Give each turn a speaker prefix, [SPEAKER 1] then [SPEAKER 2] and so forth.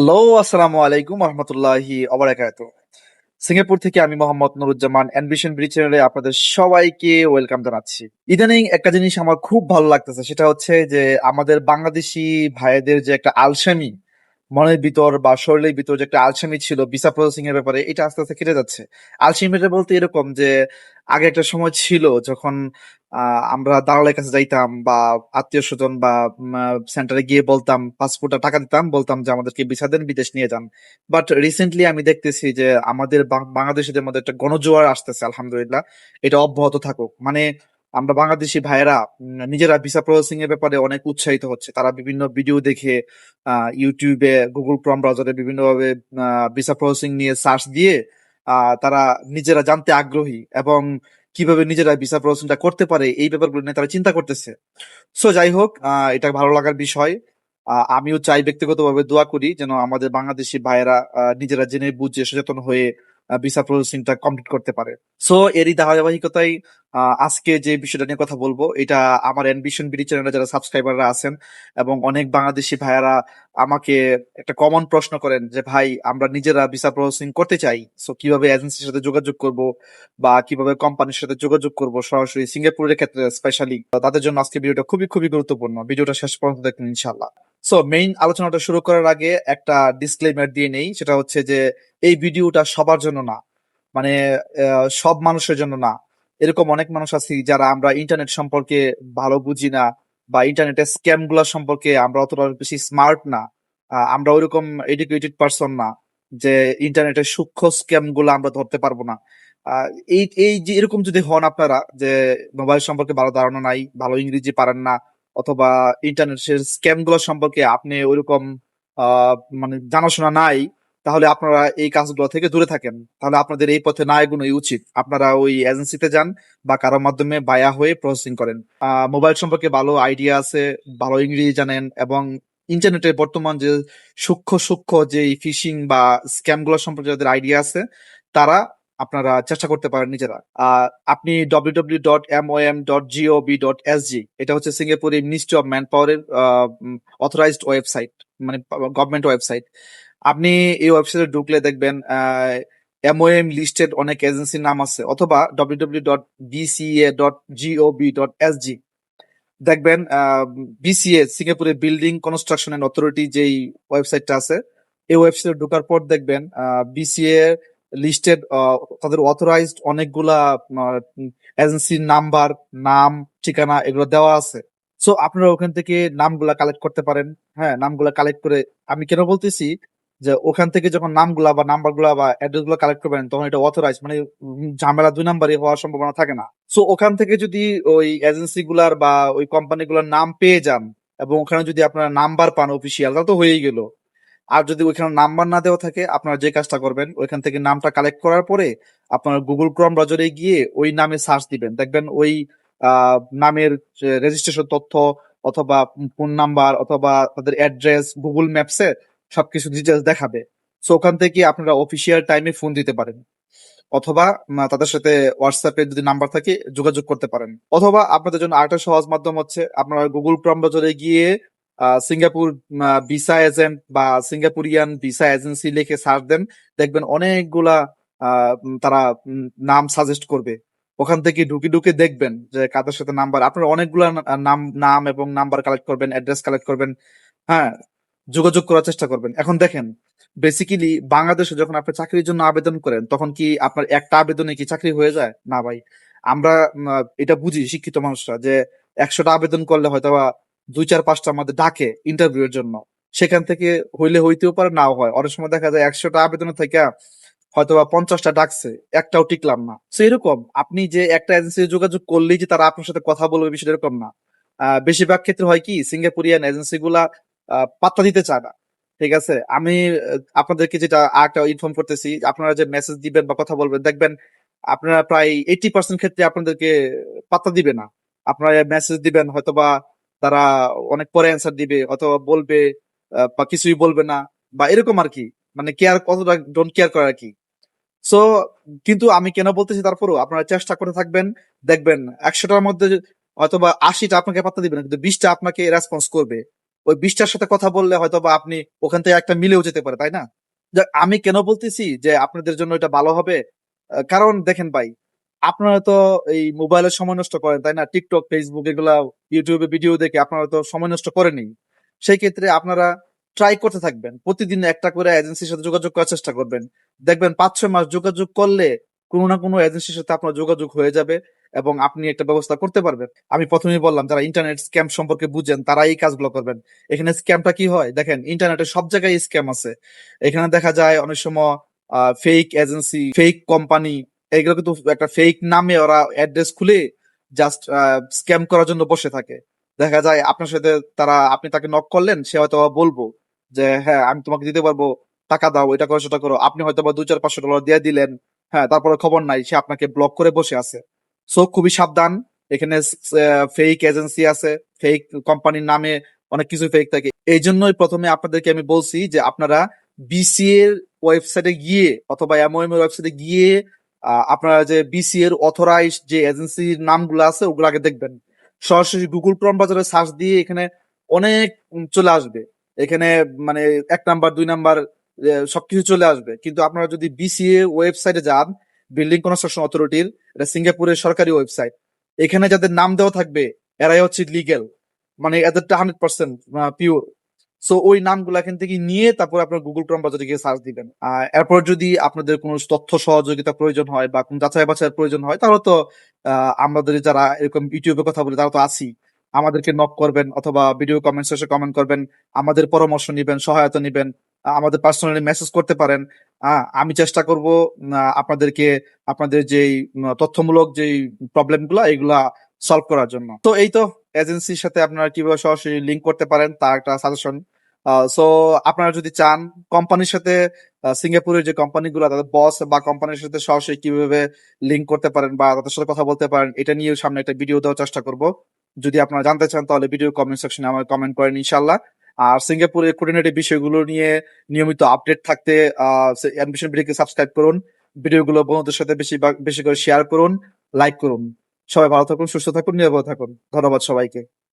[SPEAKER 1] Hello, আসসালামু আলাইকুম রহমতুল্লাহি অবরাকাত সিঙ্গাপুর থেকে আমি মোহাম্মদ নুরুজ্জামান অ্যানভিশন ব্রিজ চ্যানেলে আপনাদের সবাইকে ওয়েলকাম জানাচ্ছি। ইদানিং একটা জিনিস আমার খুব ভালো লাগতেছে, সেটা হচ্ছে যে আমাদের বাংলাদেশি ভাইদের যে একটা আলসামি মনের ভিতর বা শরীরের ভিতর যে একটা আলসামি ছিল, ভিসা প্রসেসিং এর ব্যাপারে, এটা আস্তে আস্তে কেটে যাচ্ছে। আলসামিটা বলতে এরকম যে, আগে একটা সময় ছিল যখন আমরা দালালের কাছে যাইতাম বা আত্মীয় স্বজন বা সেন্টারে গিয়ে বলতাম, পাসপোর্টটা টাকা দিতাম, বলতাম যে আমাদেরকে ভিসা দেন, বিদেশ নিয়ে যান। বাট রিসেন্টলি আমি দেখতেছি যে, আমাদের বাং- বাংলাদেশিদের মধ্যে একটা গণজোয়ার আসতেছে, আলহামদুলিল্লাহ। এটা অব্যাহত থাকুক। মানে আমরা বাংলাদেশি ভাইয়েরা নিজেরা ভিসা প্রসেসিং এর ব্যাপারে অনেক উৎসাহিত হচ্ছে। তারা বিভিন্ন ভিডিও দেখে ইউটিউবে গুগল ক্রম ব্রাউজারে বিভিন্নভাবে ভিসা প্রসেসিং নিয়ে সার্চ দিয়ে তারা নিজেরা জানতে আগ্রহী এবং কীভাবে নিজেরা ভিসা প্রসেসিংটা করতে পারে, এই ব্যাপারগুলো নিয়ে তারা চিন্তা করতেছে। সো যাই হোক এটা ভালো লাগার বিষয়। আমিও চাই ব্যক্তিগতভাবে দোয়া করি যেন আমাদের বাংলাদেশি ভাইয়েরা নিজেরা জেনে বুঝে সচেতন হয়ে ভিসা প্রসেসিংটা কমপ্লিট করতে পারে। সো এরই ধারাবাহিকতায় আজকে যে বিষয়টা নিয়ে কথা বলব, এটা আমার এনবিশন বিডি চ্যানেলে যারা সাবস্ক্রাইবাররা আছেন এবং অনেক বাংলাদেশি ভাইয়ারা আমাকে একটা কমন প্রশ্ন করেন যে, ভাই, আমরা নিজেরা ভিসা প্রসেসিং করতে চাই সো কীভাবে এজেন্সির সাথে যোগাযোগ করব বা কীভাবে কোম্পানির সাথে যোগাযোগ করব? সরাসরি সিঙ্গাপুরের ক্ষেত্রে স্পেশালি তাদের জন্য আজকে ভিডিওটা খুবই খুবই গুরুত্বপূর্ণ। ভিডিওটা শেষ পর্যন্ত দেখুন ইনশাল্লাহ সো মেইন আলোচনাটা শুরু করার আগে একটা ডিসক্লেমার দিয়ে নেই, সেটা হচ্ছে যে এই ভিডিওটা সবার জন্য না মানে সব মানুষের জন্য না। এরকম অনেক মানুষ আছি যারা আমরা ইন্টারনেট সম্পর্কে ভালো বুঝি না বা ইন্টারনেটের স্ক্যামগুলা সম্পর্কে আমরা অতটা বেশি স্মার্ট না। আমরা ওইরকম এডুকেটেড পারসন না যে ইন্টারনেটের সূক্ষ্ম স্ক্যামগুলো আমরা ধরতে পারব না। এই এই যে এরকম যদি হন আপনারা যে মোবাইল সম্পর্কে ভালো ধারণা নাই, ভালো ইংরেজি পারেন না অথবা ইন্টারনেটের স্ক্যামগুলো সম্পর্কে আপনি ওইরকম মানে জানাশোনা নাই, তাহলে আপনারা এই কাজগুলো থেকে দূরে থাকেন। তাহলে আপনাদের এই পথে না এগোনোই উচিত। আপনারা ওই এজেন্সিতে যান বা কারোর মাধ্যমে বায়া হয়ে প্রসেসিং করেন। মোবাইল সম্পর্কে ভালো আইডিয়া আছে, ভালো ইংরেজি জানেন এবং ইন্টারনেটের বর্তমান যে সূক্ষ্ম সূক্ষ্ম যে ফিশিং বা স্ক্যামগুলো সম্পর্কে যাদের আইডিয়া আছে, তারা আপনারা চেষ্টা করতে পারেন নিজেরা। আপনি W W dot dot GOB dot এটা হচ্ছে সিঙ্গাপুরের মিনিস্ট্রি অফ ম্যান পাওয়ারের অথরাইজড ওয়েবসাইট মানে গভর্নমেন্ট ওয়েবসাইট। আপনি এই ওয়েবসাইটে ঢুকলে দেখবেন এমওএম লিস্টেড অনেক এজেন্সির নাম আছে, অথবা W dot dot GOB dot দেখবেন বিসিএ সিঙ্গাপুরের বিল্ডিং কনস্ট্রাকশন এন্ড অথরিটি যেই ওয়েবসাইটটা আছে, এই ওয়েবসাইটে ঢোকার পর দেখবেন বিসিএ লিস্টেড তাদের অথরাইজড অনেকগুলা এজেন্সির নাম্বার নাম, ঠিকানা এগুলো দেওয়া আছে। সো আপনারা ওখান থেকে নামগুলা কালেক্ট করতে পারেন। হ্যাঁ নামগুলা কালেক্ট করে আমি কেন বলতেছি যে, ওখান থেকে যখন নামগুলা বা নাম্বারগুলা বা অ্যাড্রেসগুলো কালেক্ট করবেন, তখন এটা অথরাইজ মানে ঝামেলা দুই নাম্বারই হওয়ার সম্ভাবনা থাকে না। সো ওখান থেকে যদি ওই এজেন্সি বা ওই কোম্পানি নাম পেয়ে যান, এবং ওখানে যদি আপনারা নাম্বার পান অফিসিয়াল তা তো হয়েই গেল। আর যদি ওইখানে নাম্বার না দেওয়া থাকে, আপনারা যে কাজটা করবেন, ওইখান থেকে নামটা কালেক্ট করার পরে আপনার গুগল ক্রম ব্রাউজারে গিয়ে ওই নামে সার্চ দিবেন। দেখবেন ওই নামের রেজিস্ট্রেশন তথ্য অথবা ফোন নাম্বার অথবা তাদের অ্যাড্রেস গুগল ম্যাপসে সবকিছু ডিটেলস দেখাবে। সো ওখান থেকে আপনারা অফিসিয়াল টাইমে ফোন দিতে পারেন। অথবা তাদের সাথে হোয়াটসঅ্যাপে যদি নাম্বার থাকে, যোগাযোগ করতে পারেন। অথবা, আপনাদের জন্য আরেকটা সহজ মাধ্যম হচ্ছে, আপনারা গুগল ক্রম ব্রাউজারে গিয়ে সিঙ্গাপুর ভিসা এজেন্ট বা সিঙ্গাপুরিয়ান ভিসা এজেন্সি লিখে সার্চ দেন, দেখবেন অনেকগুলা তারা নাম সাজেস্ট করবে। ওখান থেকে ঢুকে ঢুকে দেখবেন যে কাদের সাথে নাম্বার, আপনারা অনেকগুলা নাম নাম এবং নাম্বার কালেক্ট করবেন, অ্যাড্রেস কালেক্ট করবেন হ্যাঁ যোগাযোগ করার চেষ্টা করবেন। এখন দেখেন বেসিক্যালি বাংলাদেশে যখন আপনি চাকরির জন্য আবেদন করেন, তখন কি আপনার একটা আবেদনে কি চাকরি হয়ে যায়? না ভাই। আমরা এটা বুঝি শিক্ষিত মানুষরা যে একশোটা আবেদন করলে হয়তো দুই চার পাঁচটা আমাদের ডাকে ইন্টারভিউ এর জন্য। সেখান থেকে হইলে হইতেও পারে, নাও হয়। অনেক সময় দেখা যায় একশোটা আবেদনের থেকে হয়তো বা পঞ্চাশটা ডাকছে, একটাও টিকলাম না। তো এরকম আপনি যে একটা এজেন্সি যোগাযোগ করলেই যে তারা আপনার সাথে কথা বলবে বিষয়টা এরকম না। বেশিরভাগ ক্ষেত্রে হয় কি সিঙ্গাপুরিয়ান এজেন্সি গুলা পাত্তা দিতে চায় না। ঠিক আছে? আমি আপনাদেরকে যেটা আরেকটা ইনফর্ম করতেছি, আপনারা যে মেসেজ দিবেন বা কথা বলবেন, দেখবেন আপনারা প্রায় এইটি পার্সেন্ট ক্ষেত্রে আপনাদেরকে পাত্তা দিবে না। আপনারা মেসেজ দিবেন, হয়তোবা তারা অনেক পরে অ্যান্সার দিবে, অথবা বলবে বা কিছুই বলবে না, বা এরকম আর কি। মানে কেয়ার কতটা ডোন্ট কেয়ার করে আর কি। সো কিন্তু আমি কেন বলতেছি তারপরও আপনারা চেষ্টা করে থাকবেন, দেখবেন একশোটার মধ্যে অথবা আশিটা আপনাকে পাত্তা দিবে না, কিন্তু বিশটা আপনাকে রেসপন্স করবে। ওই বিশটার সাথে কথা বললে হয়তো বা আপনি ওখান থেকে একটা মিলেও যেতে পারে, তাই না? আমি কেন বলতেছি যে আপনাদের জন্য এটা ভালো হবে? কারণ দেখেন ভাই আপনারা তো এই মোবাইলে সময় নষ্ট করেন, তাই না? টিকটক ফেসবুক এগুলা ইউটিউবে ভিডিও দেখে আপনারা তো সময় নষ্ট করেনি সেই ক্ষেত্রে আপনারা ট্রাই করতে থাকবেন। প্রতিদিন একটা করে এজেন্সির সাথে যোগাযোগ করার চেষ্টা করবেন। দেখবেন পাঁচ, ছয় মাস যোগাযোগ করলে কোনো না কোনো এজেন্সির সাথে আপনার যোগাযোগ হয়ে যাবে এবং আপনি একটা ব্যবস্থা করতে পারবেন। আমি প্রথমেই বললাম, যারা ইন্টারনেট স্ক্যাম সম্পর্কে বুঝেন তারা এই কাজগুলো করবেন। এখানে স্ক্যামটা কি হয়? দেখেন ইন্টারনেটে সব জায়গায় স্ক্যাম আছে। এখানে দেখা যায় অনেক সময় ফেক এজেন্সি ফেক কোম্পানি এগুলো কিন্তু একটা ফেক নামে ওরা অ্যাড্রেস খুলে জাস্ট স্ক্যাম করার জন্য বসে থাকে। দেখা যায় আপনার সাথে তারা, আপনি তাকে নক করলেন, সে হয়তো বলব যে হ্যাঁ আমি তোমাকে দিতে পারব, টাকা দাও, এটা করো, সেটা করো। আপনি হয়তো বা দুই চার পাঁচশো ডলার দিয়ে দিলেন হ্যাঁ তারপরে খবর নাই, সে আপনাকে ব্লক করে বসে আছে। সো খুবই সাবধান। এখানে ফেক এজেন্সি আছে ফেক কোম্পানির নামে অনেক কিছু ফেক থাকে। এই জন্যই প্রথমে আপনাদেরকে আমি বলছি যে, আপনারা বিসিএ ওয়েবসাইটে গিয়ে অথবা এমওএম এর ওয়েবসাইটে গিয়ে আপনারা যে বিসিএ এর অথরাইজ যে এজেন্সির নামগুলো আছে, ওগুলো আগে দেখবেন। সরাসরি গুগল ক্রোম বাজারে সার্চ দিয়ে এখানে অনেক চলে আসবে। এখানে মানে এক নাম্বার, দুই নাম্বার সবকিছু চলে আসবে। কিন্তু আপনারা যদি বিসিএ ওয়েবসাইটে যান বিল্ডিং কনস্ট্রাকশন অথরিটির এটা সিঙ্গাপুরের সরকারি ওয়েবসাইট এখানে যাদের নাম দেওয়া থাকবে, এরাই হচ্ছে লিগেল মানে এদেরটা হান্ড্রেড পার্সেন্ট পিওর সো ওই নামগুলো এখান থেকে নিয়ে তারপর আপনার গুগল ক্রম বাজারে গিয়ে সার্চ দিবেন। এরপর যদি আপনাদের কোনো তথ্য সহযোগিতা প্রয়োজন হয় বা কোনো যাচাই বাছাইয়ের প্রয়োজন হয়, তাহলে তো আমাদের যারা এরকম ইউটিউবে কথা বলে তারা তো আছি। আমাদেরকে নক করবেন অথবা ভিডিও কমেন্ট শেষে কমেন্ট করবেন, আমাদের পরামর্শ নিবেন, সহায়তা নিবেন আমাদের পার্সোনালি মেসেজ করতে পারেন। আমি চেষ্টা করব আপনাদেরকে, আপনাদের যেই তথ্যমূলক যেই প্রবলেমগুলা, এগুলা সলভ করার জন্য। তো, এই তো এজেন্সির সাথে আপনারা কীভাবে সরাসরি লিঙ্ক করতে পারেন, তার একটা সাজেশন সো আপনারা যদি চান কোম্পানির সাথে সিঙ্গাপুরের যে কোম্পানিগুলো তাদের বস বা কোম্পানির সাথে সরাসরি কীভাবে লিঙ্ক করতে পারেন বা তাদের সাথে কথা বলতে পারেন, এটা নিয়ে সামনে একটা ভিডিও দেওয়ার চেষ্টা করব। যদি আপনারা জানতে চান, তাহলে ভিডিও কমেন্ট সেকশনে আমার কমেন্ট করেন ইনশাল্লাহ আর সিঙ্গাপুরের কোঅর্ডিনেটিভ বিষয়গুলো নিয়ে নিয়মিত আপডেট থাকতে অ্যাডমিশন ভিডিওকে সাবস্ক্রাইব করুন। ভিডিওগুলো বন্ধুদের সাথে বেশি বেশি করে শেয়ার করুন লাইক করুন। সবাই ভালো থাকুন সুস্থ থাকুন নিরাপদ থাকুন। ধন্যবাদ সবাইকে।